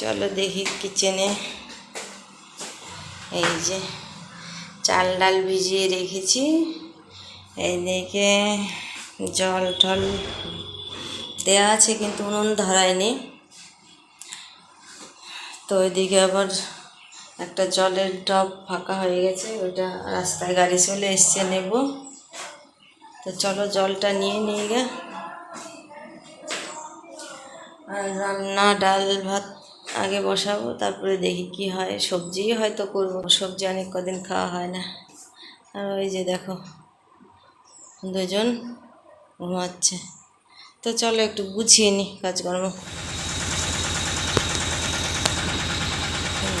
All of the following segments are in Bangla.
চলো দেখি কিচেনে এই যে চাল ডাল ভিজিয়ে রেখেছি। এইদিকে জল টল দেওয়া আছে কিন্তু উনুন ধরায়নি। তো ওইদিকে আবার একটা জলের টব ফাঁকা হয়ে গেছে, ওইটা রাস্তায় গাড়ি চলে এসছে নেব। তো চলো জলটা নিয়ে নিয়ে গে। আর রান্না, ডাল, ভাত আগে বসাবো, তারপরে দেখি কি হয়। সবজি হয়তো করব, সবজি অনেক কদিন খাওয়া হয় না। আর ওই যে দেখো, দুজন ঘুমাচ্ছে। তো চলো একটু গুছিয়ে নিই কাজকর্ম।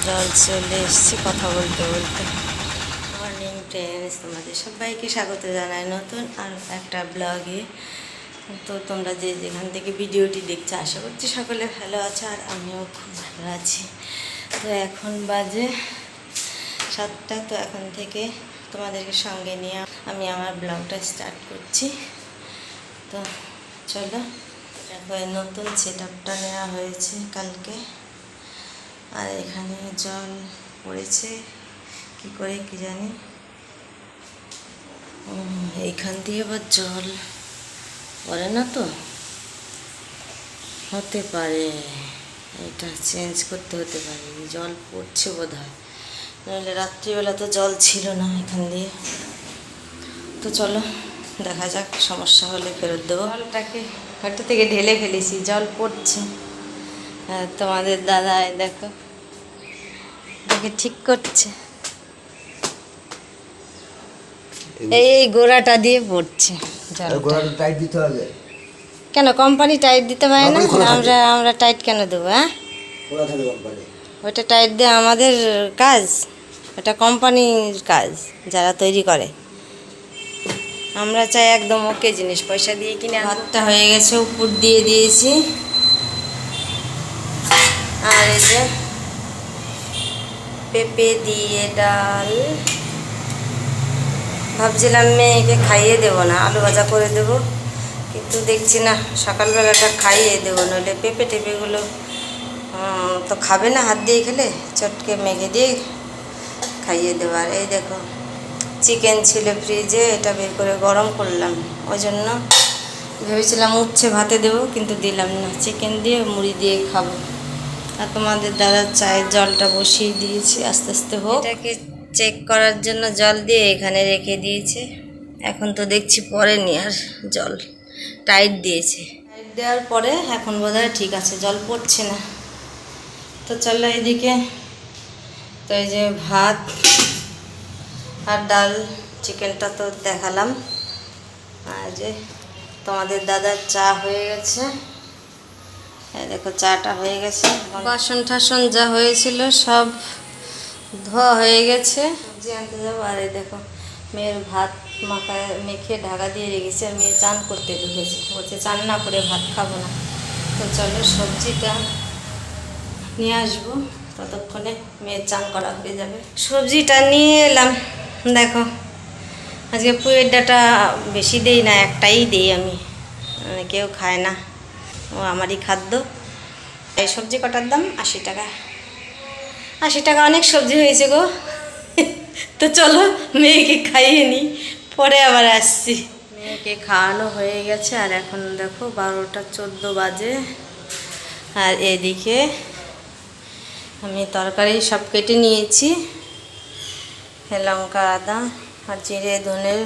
জল চলে এসছে কথা বলতে বলতে। মর্নিং ট্রেন তোমাদের সবাইকে স্বাগত জানাই নতুন আর একটা ব্লগে তো তোমরা যে যেখান থেকে ভিডিওটি দেখছ, আশা করছি সকলে ভালো আছো আর আমিও খুব ভালো আছি। তো এখন বাজে সাতটা, তো এখন থেকে তোমাদেরকে সঙ্গে নিয়ে আমি আমার ব্লগটা স্টার্ট করছি। তো চলো, দেখো নতুন সেট আপটা নেওয়া হয়েছে কালকে। আর এখানে জল পড়েছে, কি করে কি জানি। এইখান দিয়ে আবার জল পড়ে না তো? হতে পারে। এটা চেঞ্জ করতে হতে পারে। জল পড়ছে বোধ হয় নাহলে রাত্রিবেলা তো জল ছিল না এখান দিয়ে। তো চলো দেখা যাক সমস্যা হলে ফেরত দেবো। জলটাকে হাঁটু থেকে ঢেলে ফেলেছি জল পড়ছে। তোমাদের দাদা দেখো এটাকে ঠিক করছে। এই গোড়াটা দিয়ে পড়ছে। গোড়াটা টাইট দিতে হবে। কেন কোম্পানি টাইট দিতে পারে না। আমরা আমরা টাইট কেন দেবো হ্যাঁ? ওটা টাইট দেওয়া আমাদের কাজ। ওটা কোম্পানির কাজ যারা তৈরি করে। আমরা চাই একদম ওকে জিনিস পয়সা দিয়ে কিনে ভাতটা হয়ে গেছে উপর দিয়ে দিয়েছি। আর এই যে পেঁপে দিয়ে ডাল। ভাবছিলাম মেয়েকে খাইয়ে দেবো না, আলু ভাজা করে দেবো। কিন্তু দেখছি না, সকালবেলাটা খাইয়ে দেবো, নইলে পেঁপে টেপেগুলো তো খাবে না হাত দিয়ে খেলে, চটকে মেঘে দিয়ে খাইয়ে দেবো। আর এই দেখো, চিকেন ছিল ফ্রিজে, এটা বের করে গরম করলাম। ওই জন্য ভেবেছিলাম উচ্ছে ভাতে দেবো, কিন্তু দিলাম না। চিকেন দিয়ে মুড়ি দিয়ে খাব। আর তোমাদের দাদা চায়ের জলটা বসিয়ে দিয়েছি, আস্তে আস্তে হোক। এটাকে চেক করার জন্য জল দিয়ে এখানে রেখে দিয়েছে। এখন তো দেখছি পরেনি আর জল টাইট দিয়েছে। টাইট দেওয়ার পরে এখন বোধহয় ঠিক আছে, জল পড়ছে না। তো চলো এদিকে, তো এই যে ভাত আর ডাল, চিকেনটা তো দেখালাম। আর যে তোমাদের দাদার চা হয়ে গেছে। দেখো, চাটা হয়ে গেছে। বাসন টাসন যা হয়েছিল সব ধোয়া হয়ে গেছে। সবজি আনতে যাব, আর এই দেখো, মেয়ের ভাত মাখায়, মেখে ঢাকা দিয়ে রেখেছে, আর মেয়ে চান করতে ঢুকেছে। বলছে, চান না করে ভাত খাব না। তো চলো, সবজিটা নিয়ে আসব। ততক্ষণে মেয়ের চান করা হয়ে যাবে। সবজিটা নিয়ে এলাম। দেখো, আজকে পুয়ের ডাটা বেশি দেই না, একটাই দিই আমি। মানে কেউ খায় না। ও আমারই খাদ্য। এই সবজি কটার দাম? আশি টাকা। আশি টাকা অনেক সবজি হয়েছে গো। তো চলো মেয়েকে খাইয়ে নিই পরে আবার আসছি। মেয়েকে খাওয়ানো হয়ে গেছে, আর এখন দেখো বারোটা চোদ্দ বাজে। আর এদিকে আমি তরকারি সব কেটে নিয়েছি, লঙ্কা, আদা আর জিরে, ধনের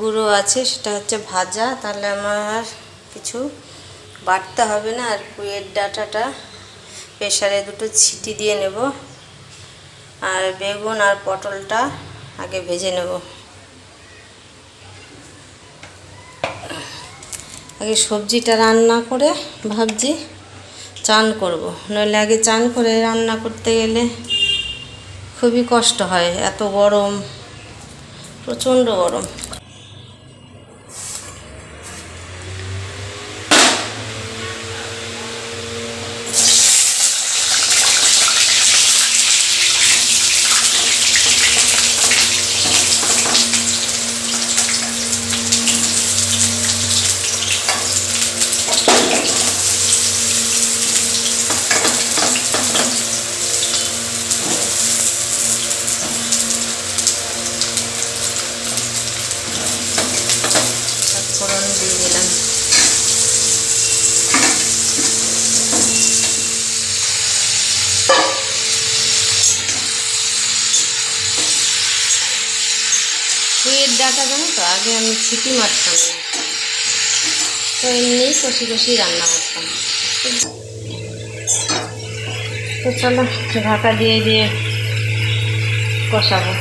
গুঁড়ো আছে, সেটা হচ্ছে ভাজা। তাহলে আমার কিছু বাটতে হবে না, আর পুয়ের ডাটাটা প্রেশারে দুটো ছিটি দিয়ে নেব। আর বেগুন আর পটলটা আগে ভেজে নেব। আগে সবজিটা রান্না করে ভাবছি চান করব। নইলে আগে চান করে রান্না করতে গেলে খুবই কষ্ট হয়। এত গরম, প্রচণ্ড গরম। আগে আমি ছিটি মারতাম তো এমনি কষি কষি রান্না করতাম। তো চলো, ঢাকা দিয়ে দিয়ে কষাবো।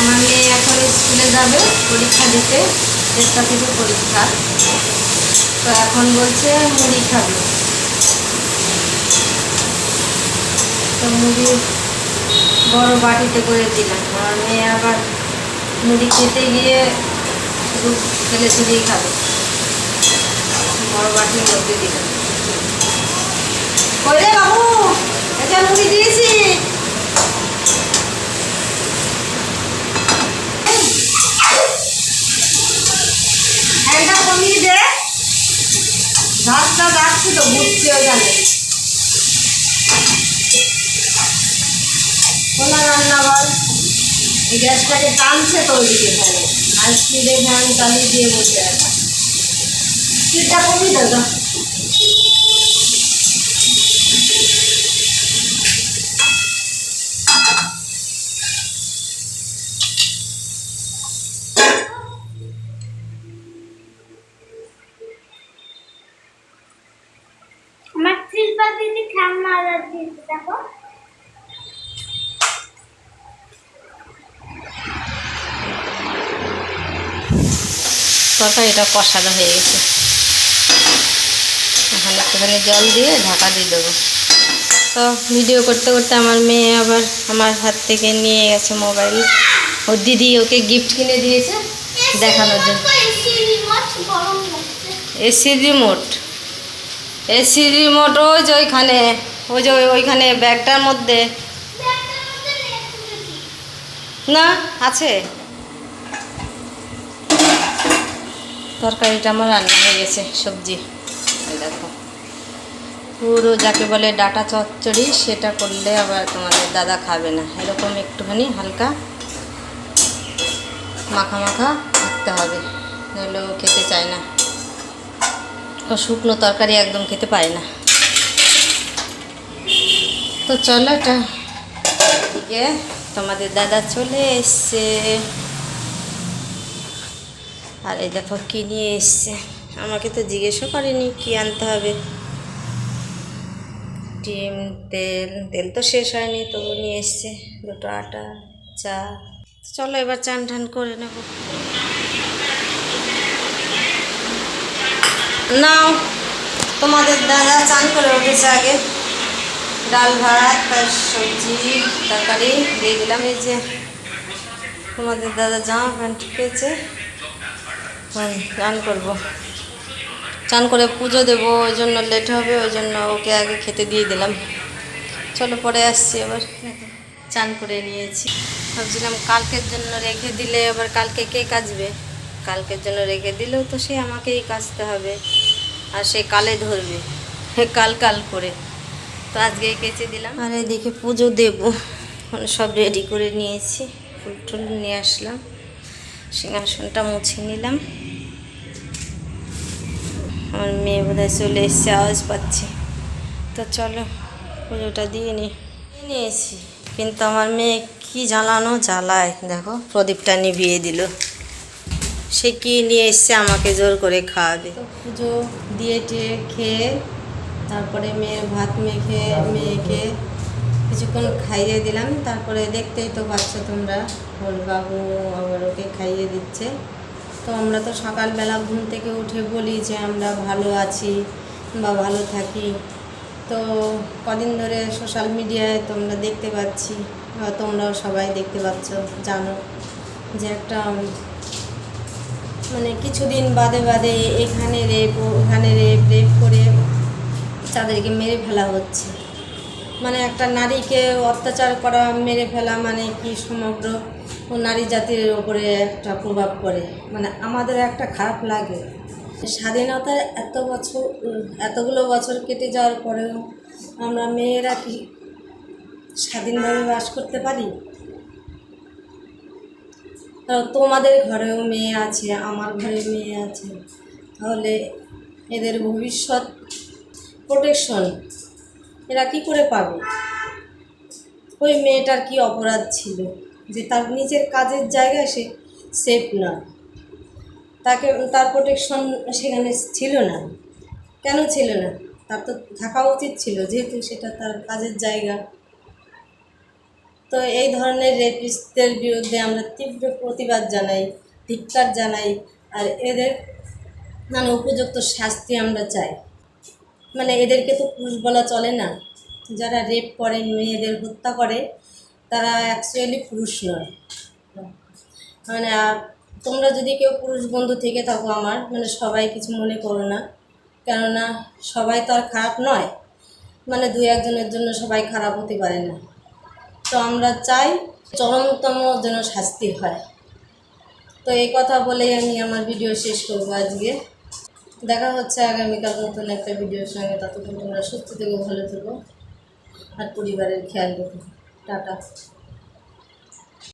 আমার মেয়ে এখন স্কুলে যাবে, পরীক্ষা দিতে। দেড়টা থেকে পরীক্ষা। তো এখন বলছে মুড়ি খাবে। তো মুড়ি বড় বাটিতে করে দিলাম। আমার মেয়ে আবার মুড়ি খেতে গিয়ে শুধু ফেলে ছুড়িয়ে খাবে। বড় বাটির মধ্যে দিলাম। বাবু? এটা মুড়ি দিয়েছি একটা কমিয়ে দে যাচ্ছে তো বুঝছে জানে। খোলা রান্না বল এই গ্যাসটাকে টানছে তো ওইদিকে এখানে। আর স্পিডে ফ্যান চালিয়ে দিয়ে বসে আছে। স্পিডটা কমিয়ে দাও তো। আমার শিল্পা দিদি ঠাম্মা আলার দিদি দেখো তরকারিটা কষানো হয়ে গেছে। এখন একটুখানি জল দিয়ে ঢাকা দিয়ে দেবো। তো ভিডিও করতে করতে আমার মেয়ে আবার আমার হাত থেকে নিয়ে গেছে মোবাইল ওর দিদি ওকে গিফট কিনে দিয়েছে দেখানোর জন্য। এসি রিমোট এসি রিমোট ওই যে ওইখানে, ওই যে ওই- ওইখানে ব্যাগটার মধ্যে। না, আছে। তরকারিটা আমার রান্না হয়ে গেছে, সবজি। দেখো। পুরো যাকে বলে ডাটা চচ্চড়ি, সেটা করলে আবার তোমাদের দাদা খাবে না। এরকম একটুখানি হালকা মাখা মাখা থাকতে হবে নইলে খেতে চায় না। ও শুকনো তরকারি একদম খেতে পায় না। তো চলো এটা তোমাদের দাদা চলে এসছে। আর এই দেখো কি নিয়ে এসছে? আমাকে তো জিজ্ঞেসও করেনি কি আনতে হবে। ডিম, তেল তেল তো শেষ হয়নি, তবু নিয়ে এসছে দুটো আটা, চা। চলো এবার চান টান করে নেব। নাও, তোমাদের দাদা চান করে উঠেছে আগে। ডাল ভাত, তার সবজি, তরকারি দিয়ে দিলাম, এই যে। তোমাদের দাদা জামা প্যান্ট পেয়েছে। চান করব। চান করে পুজো দেবো, ওই জন্য লেট হবে, ওই জন্য ওকে আগে খেতে দিয়ে দিলাম। চলো পরে আসছি আবার। চান করে নিয়েছি। ভাবছিলাম কালকের জন্য রেখে দিলে আবার কালকে কে কাচবে কালকের জন্য রেখে দিলেও তো সে আমাকেই কাচতে হবে। আর সে কালে ধরবে। কাল কাল করে। তো আজকে কেচে দিলাম। আর এদিকে পুজো দেবো। সব রেডি করে নিয়েছি। ফুল টুল নিয়ে আসলাম। সিংহাসনটা মুছে নিলাম। আমার মেয়ে বোধহয় চলে এসছে, আওয়াজ পাচ্ছি। তো চলো, পুজোটা দিয়ে নি। নিয়েছি। কিন্তু আমার মেয়ে কি জ্বালানো জ্বালায়, দেখো, প্রদীপটা নিভিয়ে দিল। সে কি নিয়ে এসছে, আমাকে জোর করে খাওয়াবে। পুজো দিয়ে টিয়ে খেয়ে, তারপরে মেয়ের ভাত মেখে, মেয়েকে কিছুক্ষণ খাইয়ে দিলাম। তারপরে দেখতেই তো পাচ্ছ তোমরা বাবু আবার ওকে খাইয়ে দিচ্ছে। তো আমরা তো সকালবেলা ঘুম থেকে উঠে বলি যে আমরা ভালো আছি বা ভালো থাকি। তো কদিন ধরে সোশ্যাল মিডিয়ায় তোমরা দেখতে পাচ্ছি, বা তোমরাও সবাই দেখতে পাচ্ছ, জানো যে একটা মানে কিছুদিন বাদে বাদে এখানে রেপ ওখানে রেপ রেপ করে তাদেরকে মেরে ফেলা হচ্ছে। মানে একটা নারীকে অত্যাচার করা, মেরে ফেলা মানে কি সমগ্র নারী জাতির ওপরে একটা প্রভাব পড়ে। মানে আমাদের একটা খারাপ লাগে। স্বাধীনতার এত বছর, এতগুলো বছর কেটে যাওয়ার পরেও আমরা মেয়েরা কি স্বাধীনভাবে বাস করতে পারি? তোমাদের ঘরেও মেয়ে আছে, আমার ঘরে মেয়ে আছে। তাহলে এদের ভবিষ্যৎ প্রোটেকশন এরা কি করে পাবে? ওই মেয়েটার কি অপরাধ ছিল? যে তার নিজের কাজের জায়গায় সে সেফ না। তাকে, তার প্রোটেকশন সেখানে ছিল না। কেন ছিল না? তার তো থাকা উচিত ছিল, যেহেতু সেটা তার কাজের জায়গা। তো এই ধরনের রেপিস্টদের বিরুদ্ধে আমরা তীব্র প্রতিবাদ জানাই, ধিক্কার জানাই, আর এদের মানে উপযুক্ত শাস্তি আমরা চাই। মানে এদেরকে তো পুরুষ বলা চলে না। যারা রেপ করে, মেয়েদের হত্যা করে, তারা অ্যাকচুয়ালি পুরুষ নয়। মানে তোমরা যদি কেউ পুরুষ বন্ধু থেকে থাকো আমার মানে সবাই কিছু মনে করো না। কেননা সবাই তো আর খারাপ নয়। মানে দু একজনের জন্য সবাই খারাপ হতে পারে না। তো আমরা চাই চরমতম যেন শাস্তি হয়। তো এই কথা বলেই আমি আমার ভিডিও শেষ করব আজকে। দেখা হচ্ছে আগামীকাল নতুন একটা ভিডিওর সঙ্গে। ততক্ষণ তোমরা সুস্থ থেকো, ভালো থেকো, আর পরিবারের খেয়াল রেখো। টাটা।